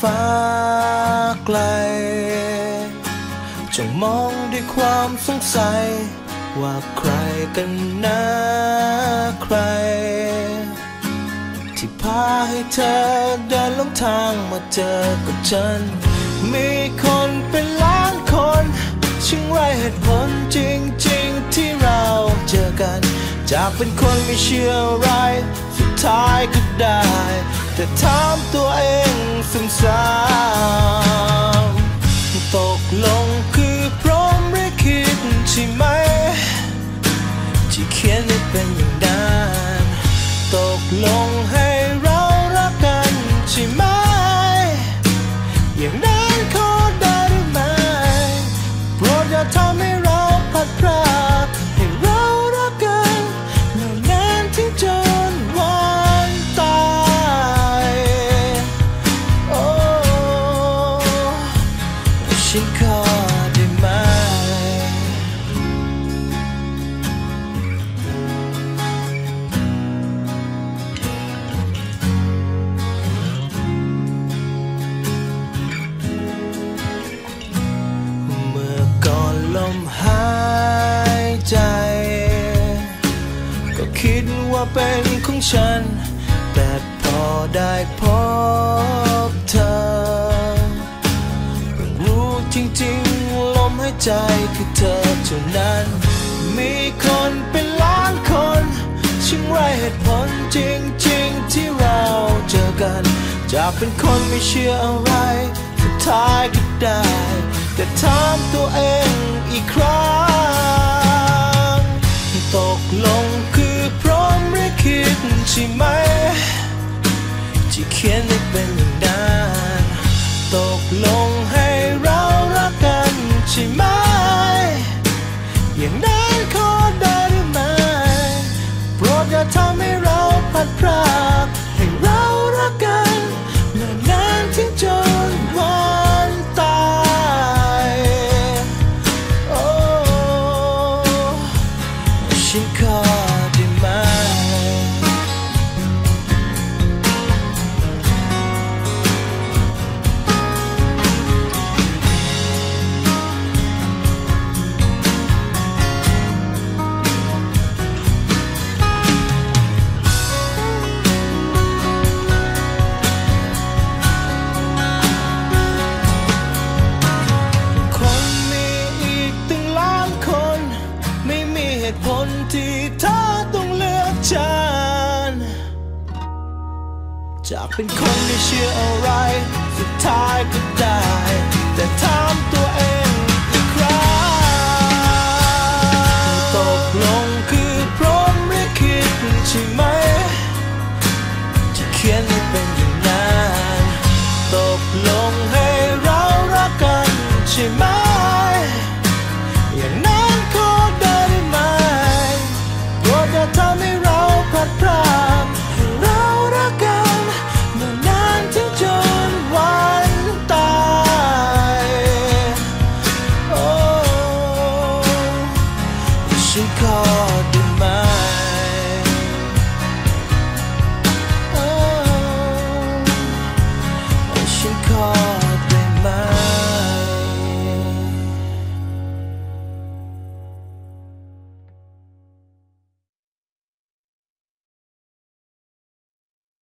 ฟ้าไกล จงมองด้วยความสงสัย ว่าใครกันนะใคร ที่พาให้เธอเดินลงทางมาเจอกับฉัน มีคนเป็นล้านคนช่างไรเหตุผลจริง ๆ ที่เราเจอกัน จากเป็นคนไม่เชื่ออะไร สุดท้ายก็ได้ แต่ถามตัวเองซ้ำๆตกลงคือพร้อมหรือคิดใช่ไหม ที่เขียนให้เป็นอย่างนั้นตกลง ฉันขอได้ไหม เมื่อก่อนลมหายใจ ก็คิดว่าเป็นของฉัน คือเธอเท่านั้น มีคนเป็นล้านคนช่างไรเหตุผลจริงๆ ที่เราเจอกัน จากเป็นคนไม่เชื่ออะไรสุดท้ายก็ได้ แต่ถามตัวเองอีกครั้ง ตกลงคือพร้อมหรือคิดใช่ไหม ที่เขียนให้เป็นอย่างนั้นตกลงาทำให้เราพัดพรากให้เรารักกันนานนานๆถึงจนวันตายโอ้ฉันขอ จากเป็นคนไม่เชื่ออะไร สุดท้ายก็ได้ แต่ถามตัวเองอีกครั้งตกลงคือพร้อมหรือคิดใช่ไหม ที่เขียนให้เป็นอย่างนั้นตกลงให้เรารักกันใช่ไหม should call